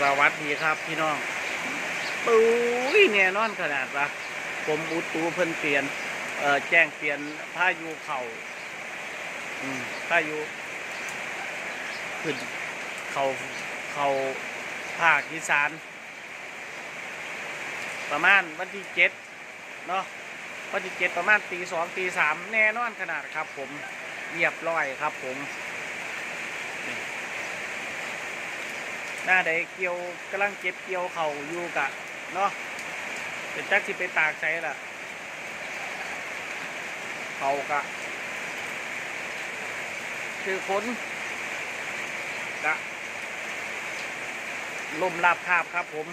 สวัสดีครับพี่น้องปุ้ยเนี่ยนอนขนาดวะผมอุตูเพิ่นเปลี่ยนเอ่อแจ้งเปลี่ยนพายุเข่าอืมพายุขึ้นเขาเข่าภาคอีสาน ประมาณวันที่เจ็ดเนาะวันที่เจ็ดประมาณตีสองตีสามแน่นอนขนาดครับ ผมเรียบร้อยครับ ผม หน้าใดเกี่ยวกำลังเก็บเกี่ยวเขาอยู่กะเนาะเป็นจักสิไปตากใส่ล่ะเขากะ คือฝนกะลมลาบคาบครับผม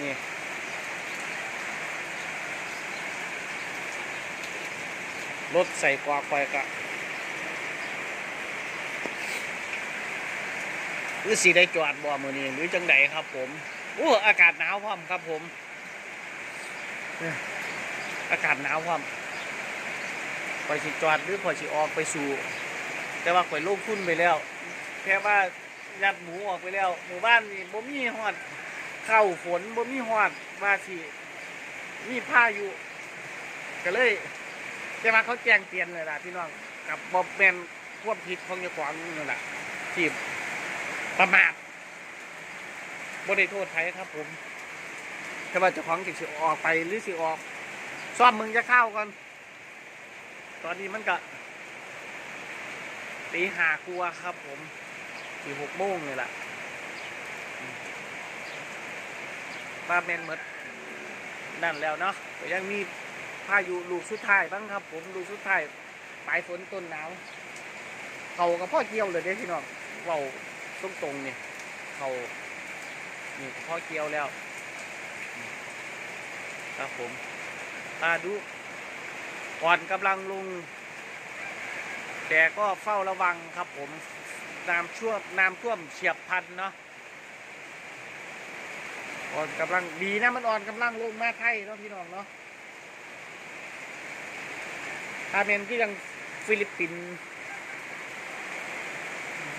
นี่รถใส่กวาควายกะ หรือสีได้จอดบ่มือนี้หรือจังใดครับ ผมโอ้อากาศหนาวพร้อมครับ ผมอากาศหนาวพร้อมคอยสิจอดหรือคอยสิออกไปสู่ แต่ว่าคอยลงทุนไปแล้ว แค่ว่ายัดหมูออกไปแล้ว หมู่บ้านนี่บ่มีหอดเข้าฝนบ่มีหอดว่าสิมีพาอยุก็เลยแต่ว่าเขาแจ้งเตือนเลยล่ะพี่น้องกับบอบแมนควบผิดของเจ้าของนั่นแหละที่ ประมาทบริโทษไทยครับ ผมถ้าว่าเจ้าของจสิออกไปหรือสิออก ซ่อมมึงจะเข้ากันตอนนี้มันก็ตีหากลัวครับ ผมตีหกโมงเลยล่ะป้าแมนหมดนั่นแล้วเนาะแต่ยังมีพายุลูกสุดท้ายบ้างครับ ผมลูกสุดท้ายปลายฝนต้นหนาวเขากับพ่อเกี่ยวเลยเด้พี่น้องเว้า ตรงตรงเนี่ยเขานี่พ่อเกี่ยวแล้วครับผมตาดูอ่อนกำลังลง แต่ก็เฝ้าระวังครับผมน้ำช่วมน้ำท่วมเฉียบพันเนาะอ่อนกำลังดีนะมันอ่อนกำลังลงมาไทยเนาะพี่น้องเนาะอาเมนที่ยังฟิลิปปินส์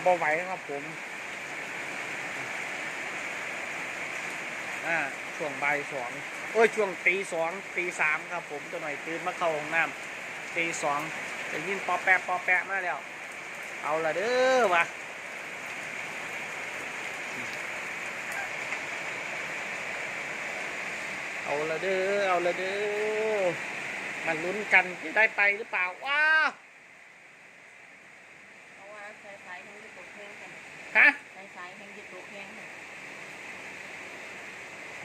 บ่ไหวครับผม อ่าช่วงบ่ายสองโอ้ยช่วงตีสองตีสามครับผมตัวหน่อยตื่นมาเข้าห้องน้ำตีสองจะยินปอแปะปอแปะมาแล้ว เอาละเด้อวะเอาละเด้อเอาละเด้อมันลุ้นกันจะได้ไปหรือเปล่าว้าว เพราะว่าสายสายๆแห่งยึดตัวแข้งกัน ฮะ สายสายๆแห่งยึดตัวแข้งกัน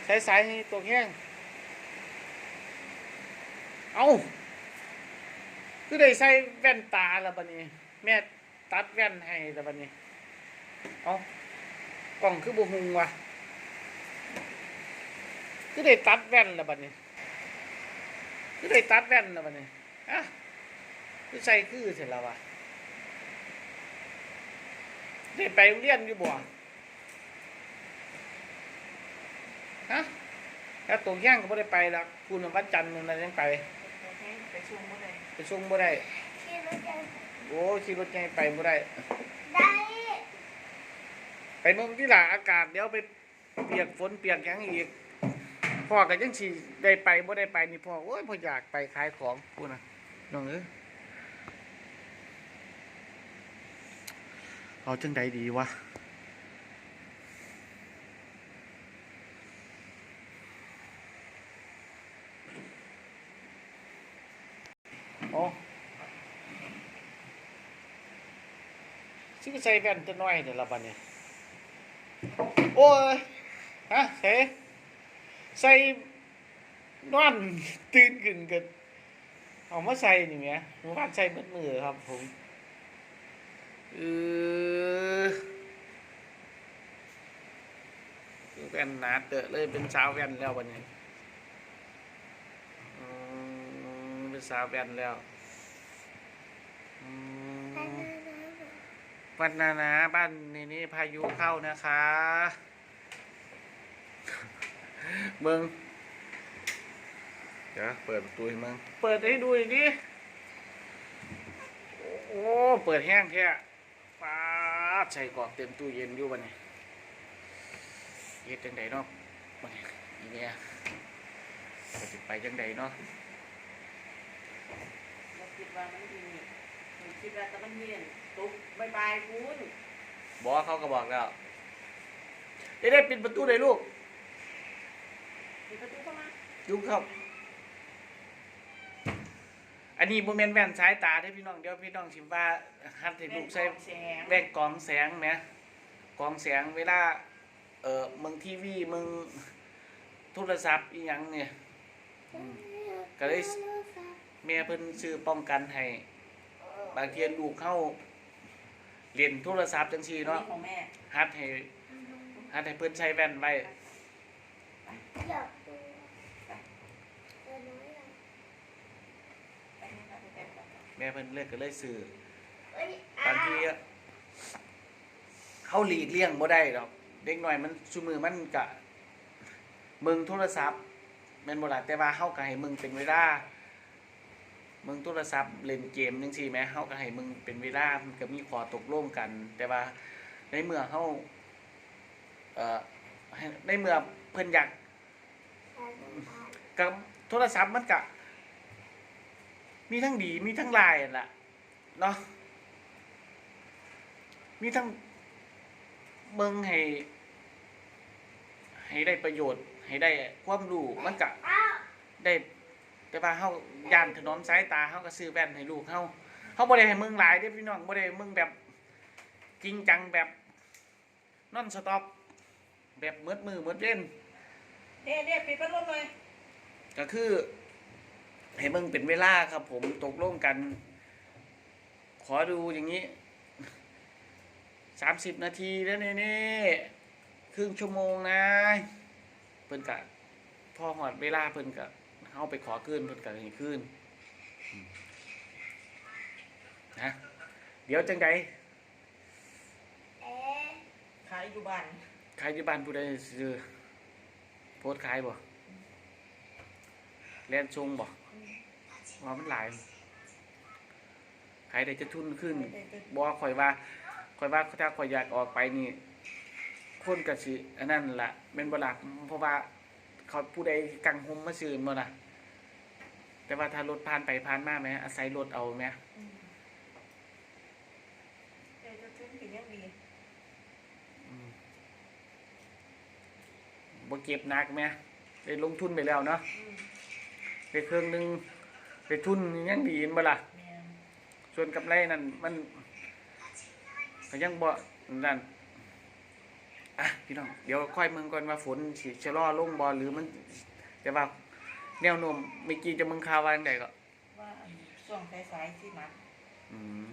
สายสายตัวแห้งเอาคือได้ใส่แว่นตาแล้วบัดนี้ แม่ตัดแว่นให้แล้วบัดนี้เอากล่องคือบุหุงวะคือได้ตัดแว่นแล้วบัดนี้คือได้ตัดแว่นแล้วบัดนี้ฮะคือใส่คือเสร็จแล้ววะได้ไปเรียนอยู่บ่ ฮะแล้วตัวแย่งก็ไม่ได้ไปแล้วคุณวันจันทร์นึงนะยังไปตัวแข้งไปช่วงเมื่อไรไปส่งบ่ได้ขี่รถจักรโอ้ขี่รถใหญ่ไปบ่ได้ ได้ไปเมืองที่หลาอากาศเดี๋ยวไปเปียกฝนเปียกหยังอีกพ่อก็ยังสิได้ไปบ่ได้ไปนี่พ่อโอ้ยพ่ออยากไปขายของพูดนะน้องเอ้ยเอาจังใดดีวะ โอ้สิใส่แว่นจะน้อยเดี๋ยวละบัดนี้โอ้ยฮะเสใส่นอนตื่นขึ้นกันเอามาใส่นี่แหมหมู่บ้านใส่มืดมือครับผมเออแว่นหนาเตอะเลยเป็นสาวแว่นแล้ววันนี้ เป็นสาวแว่นแล้วอืมวันนานาบ้านนี้นี่พายุเข้านะคะมึงเดี๋ยวเปิดประตูให้มึงเปิดให้ดูอีกดิโอ้เปิดแห้งแค่ป้าดใส่กรอกเต็มตู้เย็นอยู่วันนี้เฮ็ดจังไดเนาะบัดนี้อีเนี่ยก็สิไปจังไดเนาะ เราคิดว่ามันดีหนูคิดว่าจะมันเย็นตุกบายบายคุณบอกเขาก็บอกแล้วได้ได้ปิดประตูเลยลูกมีประตูเข้ามายุงครับ อันนี้บ่แม่นแว่นสายตาเด้อพี่น้องเดี๋ยวพี่น้องสิว่าหัดให้ลูกใส่แสงแว่นกรองแสงแหมกรองแสงเวลาเอ่อมึงทีวีมึงโทรศัพท์อีหยังเนี่ยอืมก็เลย แม่เพิ่นซื้อป้องกันให้บางเทีลูกเข้าเรียนโทรศัพท์จังซี่เนาะเนาะของแม่หัดให้หัดให้เพิ่นใช้แว่นไว้อยากดูตัวน้อยอะไปให้เราไปแต่งกันแม่เพิ่นเลิกก็เลยซื้อเอ้ยบางทีอะเขาหลีกเลี่ยงบ่ได้ดอกเด็กน้อยมันซุมือมันกะมึงโทรศัพท์แม่นบ่ล่ะแต่ว่าเฮาก็ให้มึงเป็นเวลา มึงโทรศัพท์เล่นเกมจังซี่แหมเฮาก็ให้มึงเป็นเวลามันก็มีข้อตกลงกัน แต่ว่าในเมื่อเฮาเอ่อในเมื่อเพิ่นอยากกับโทรศัพท์มันกะมีทั้งดีมีทั้งลายล่ะเนาะมีทั้งเบิ่งให้ ให้ได้ประโยชน์ ให้ได้ความรู้มันกะได้ แต่ว่าเฮาย่านถนอมสายตาเฮาก็ซื้อแว่นให้ลูกเฮาเฮาบ่ได้ให้มึงหลายเด้อพี่น้องบ่ได้ให้มึงแบบจริงจังแบบนอนสต็อปแบบมืดมือมืดเล่นเด้เด้ปิดพัดลมเลยก็คือให้มึงเป็นเวลาครับ ผมตกลงกัน ขอดูอย่างนี้สามสิบนาทีแล้วนี่นี่ครึ่งชั่วโมงนะเพิ่นกะพอหอดเวลาเพิ่นกะ เข้าไปขอขึ้นเพิ่นกะให้ขึ้นอืมนะเดี๋ยวจังใดเอ๊ะขายอยู่บ้านใครที่บ้านผู้ใดซื้อโพสต์ขายบ่แลนชงบ่ว่ามันหลายขายได้จะทุนขึ้นบอกว่าข่อยว่าข่อยว่าถ้าข่อยอยากออกไปนี่คนก็สิอันนั้นล่ะเป็นบ่ล่ะเพราะว่าเขาผู้ใดกังหมมาซื้อบ่ล่ะ แต่ว่าถ้ารถผ่านไปผ่านมาไหมอาศัยรถเอาไหมอืมเด้จะขึ้นถึงยังดีอืมบ่เก็บหนักไหมได้ลงทุนไปแล้วเนาะอืมได้เครื่องหนึงได้ทุนยังดีบ่ล่ะ แม่นส่วนกำไรนั่นมันก็ยังบ่นั่นอะพี่น้อง เดี๋ยวค่อยมึงก่อนว่าฝนสิชะลอลงบ่หรือมัน แต่ว่า แนวโน้มเมื่กี้จะมึงคาววาจันใดก็ว่าช่วงสายๆที่นัก อืม